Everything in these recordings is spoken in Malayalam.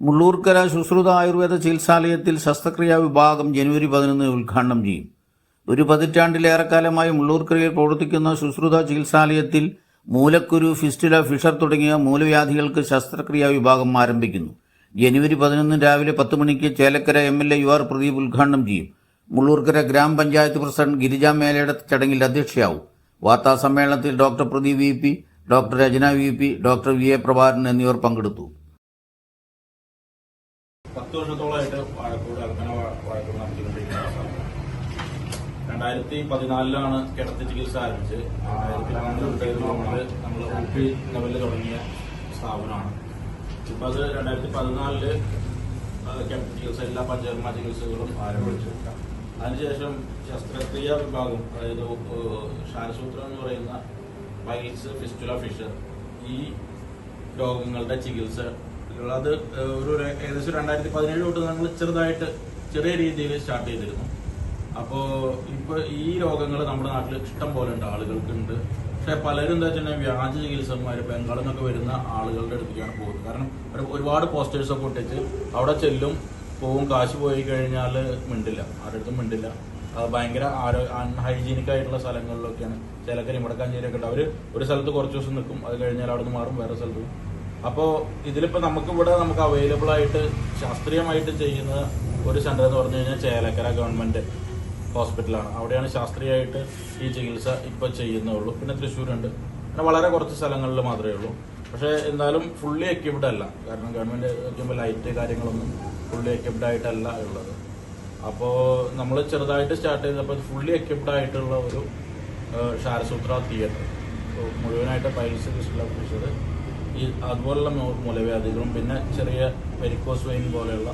മുള്ളൂർക്കര ശുശ്രുത ആയുർവേദ ചികിത്സാലയത്തിൽ ശസ്ത്രക്രിയാ വിഭാഗം ജനുവരി പതിനൊന്ന് ഉദ്ഘാടനം ചെയ്യും. ഒരു പതിറ്റാണ്ടിലേറെക്കാലമായി മുള്ളൂർക്കരയിൽ പ്രവർത്തിക്കുന്ന ശുശ്രുത ചികിത്സാലയത്തിൽ മൂലക്കുരു ഫിസ്റ്റുല ഫിഷർ തുടങ്ങിയ മൂലവ്യാധികൾക്ക് ശസ്ത്രക്രിയാ വിഭാഗം ആരംഭിക്കുന്നു. ജനുവരി പതിനൊന്ന് രാവിലെ പത്ത് മണിക്ക് Chelakkara M L A U R Pradeep ഉദ്ഘാടനം ചെയ്യും. മുള്ളൂർക്കര ഗ്രാമപഞ്ചായത്ത് പ്രസിഡന്റ് ഗിരിജ മേലയുടെ ചടങ്ങിൽ അധ്യക്ഷയാവും. വാർത്താ സമ്മേളനത്തിൽ doctor Pradeep V P doctor Rachana V P doctor V A Prabhakaran എന്നിവർ പങ്കെടുത്തു. പത്ത് വർഷത്തോളമായിട്ട് വാഴക്കൂട് അൽപ്പന വാഴക്കൂട് നടത്തിക്കൊണ്ടിരിക്കുന്ന രണ്ടായിരത്തി പതിനാലിലാണ് കിടത്തി ചികിത്സ ആരംഭിച്ച്. രണ്ടായിരത്തി പന്ത്രണ്ട് നമ്മൾ നമ്മൾ ഒ പി ലെവലിൽ തുടങ്ങിയ സ്ഥാപനമാണ്. ഇപ്പൊ അത് രണ്ടായിരത്തി പതിനാലിൽ കിടത്തി ചികിത്സ എല്ലാ പഞ്ചകർമ്മ ചികിത്സകളും ആരംഭിച്ചു. അതിനുശേഷം ശസ്ത്രക്രിയ വിഭാഗം അതായത് ശാരസൂത്രം എന്ന് പറയുന്ന വൈൽസ് ഫിസ്റ്റുല ഫിഷർ ഈ രോഗങ്ങളുടെ ചികിത്സ അത് ഒരു ഏകദേശം രണ്ടായിരത്തി പതിനേഴ് തൊട്ട് നമ്മൾ ചെറുതായിട്ട് ചെറിയ രീതിയിൽ സ്റ്റാർട്ട് ചെയ്തിരുന്നു. അപ്പോൾ ഇപ്പോൾ ഈ രോഗങ്ങൾ നമ്മുടെ നാട്ടിൽ ഇഷ്ടം പോലെ ഉണ്ട് ആളുകൾക്കുണ്ട് പക്ഷെ പലരും എന്താ വെച്ചിട്ടുണ്ടെങ്കിൽ വ്യാജ ചികിത്സന്മാർ ബംഗാളിൽ നിന്നൊക്കെ വരുന്ന ആളുകളുടെ അടുത്തേക്കാണ് പോകുന്നത്. കാരണം ഒരു ഒരുപാട് പോസ്റ്റേഴ്സ് ഒക്കെ ഒട്ടിച്ച് അവിടെ ചെല്ലും പോവും കാശ് പോയി കഴിഞ്ഞാൽ മിണ്ടില്ല. ആരുടെ മിണ്ടില്ല. ഭയങ്കര അൺഹൈജീനിക് ആയിട്ടുള്ള സ്ഥലങ്ങളിലൊക്കെയാണ്. ചേലക്കരി മുടക്കാഞ്ചേരിയൊക്കെ ഉണ്ട്. അവർ ഒരു സ്ഥലത്ത് കുറച്ച് ദിവസം നിൽക്കും. അത് കഴിഞ്ഞാൽ അവിടെ നിന്ന് മാറും വേറെ സ്ഥലത്ത് പോകും അപ്പോ ഇതിലിപ്പോ നമുക്ക് അവൈലബിൾ ആയിട്ട് ശാസ്ത്രീയമായിട്ട് ചെയ്യുന്ന ഒരു സെന്റർ എന്ന് പറഞ്ഞു കഴിഞ്ഞാൽ ചേലക്കര ഗവൺമെന്റ് ഹോസ്പിറ്റലാണ് അവിടെയാണ് ശാസ്ത്രീയമായിട്ട് ഈ ചികിത്സ ഇപ്പൊ ചെയ്യുന്നുള്ളൂ. പിന്നെ തൃശ്ശൂരുണ്ട്. പിന്നെ വളരെ കുറച്ച് സ്ഥലങ്ങളിൽ മാത്രമേ ഉള്ളൂ. പക്ഷേ എന്തായാലും ഫുള്ളി എക്യുപ്ഡ് അല്ല. കാരണം ഗവൺമെന്റ് നോക്കുമ്പോൾ ലൈറ്റ് കാര്യങ്ങളൊന്നും ഫുള്ളി എക്യുപ്ഡ് ആയിട്ടല്ല ഉള്ളത്. അപ്പോൾ നമ്മൾ ചെറുതായിട്ട് സ്റ്റാർട്ട് ചെയ്തപ്പോൾ ഫുള്ളി എക്യുപ്ഡ് ആയിട്ടുള്ള ഒരു ഷാരസൂത്ര തിയേറ്റർ മുഴുവനായിട്ട് പൈൽസ് ഫിഷർ ഈ അതുപോലുള്ള മൂലവ്യാധികളും പിന്നെ ചെറിയ വെരിക്കോസ് വെയിൻ പോലെയുള്ള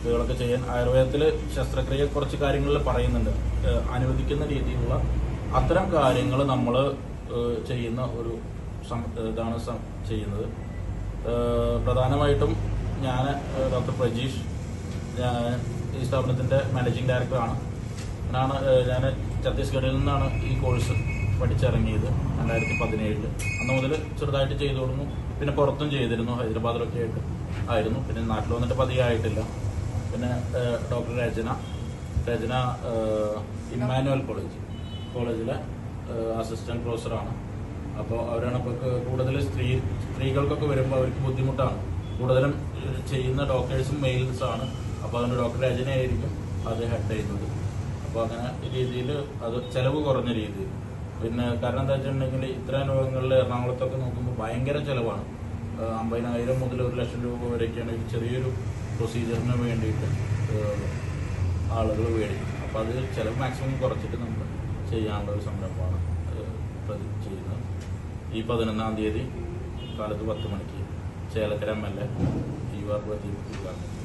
ഇതുകളൊക്കെ ചെയ്യാൻ ആയുർവേദത്തിൽ ശസ്ത്രക്രിയ കുറച്ച് കാര്യങ്ങളിൽ പറയുന്നുണ്ട്. അനുവദിക്കുന്ന രീതിയിലുള്ള അത്തരം കാര്യങ്ങൾ നമ്മൾ ചെയ്യുന്ന ഒരു ഇതാണ് ചെയ്യുന്നത്. പ്രധാനമായിട്ടും ഞാൻ ഡോക്ടർ പ്രജീഷ് ഞാൻ ഈ സ്ഥാപനത്തിന്റെ മാനേജിംഗ് ഡയറക്ടറാണ്. ഞാനാണ് ഞാൻ ഛത്തീസ്ഗഡിൽ നിന്നാണ് ഈ കോഴ്സ് പഠിച്ചിറങ്ങിയത് രണ്ടായിരത്തി പതിനേഴിൽ അന്ന് മുതൽ ചെറുതായിട്ട് ചെയ്തു കൊടുന്നു. പിന്നെ പുറത്തും ചെയ്തിരുന്നു. ഹൈദരാബാദിലൊക്കെ ആയിട്ട് ആയിരുന്നു. പിന്നെ നാട്ടിൽ വന്നിട്ട് പതിയെ ആയിട്ടില്ല. പിന്നെ doctor Rachana. Rachana Emmanuel college. കോളേജിലെ അസിസ്റ്റന്റ് പ്രൊഫസറാണ്. അപ്പോൾ അവരാണ് ഇപ്പോൾ കൂടുതൽ സ്ത്രീ സ്ത്രീകൾക്കൊക്കെ വരുമ്പോൾ അവർക്ക് ബുദ്ധിമുട്ടാണ്. കൂടുതലും ചെയ്യുന്ന ഡോക്ടേഴ്സും മെയിൽസ് ആണ്. അപ്പോൾ അതിന്റെ ഡോക്ടർ രചനയായിരിക്കും അത് ഹെഡ് ചെയ്യുന്നത്. അപ്പോൾ അങ്ങനെ രീതിയിൽ അത് ചിലവ് കുറഞ്ഞ രീതിയിൽ പിന്നെ കാരണം എന്താ വെച്ചിട്ടുണ്ടെങ്കിൽ ഇത്തരം രോഗങ്ങളിൽ എറണാകുളത്തൊക്കെ നോക്കുമ്പോൾ ഭയങ്കര ചിലവാണ് അമ്പതിനായിരം മുതൽ ഒരു ലക്ഷം രൂപ വരെയൊക്കെയാണ് ഈ ചെറിയൊരു പ്രൊസീജിയറിന് വേണ്ടിയിട്ട് ആളുകൾ മേടിക്കും അപ്പോൾ അത് ചിലവ് മാക്സിമം കുറച്ചിട്ട് നമ്മൾ ചെയ്യാനുള്ള ഒരു സംരംഭമാണ് ചെയ്യുന്നത് ഈ പതിനൊന്നാം തീയതി കാലത്ത് പത്ത് മണിക്ക് Chelakkara M L A U R Pradeep ഉദ്ഘാടനം.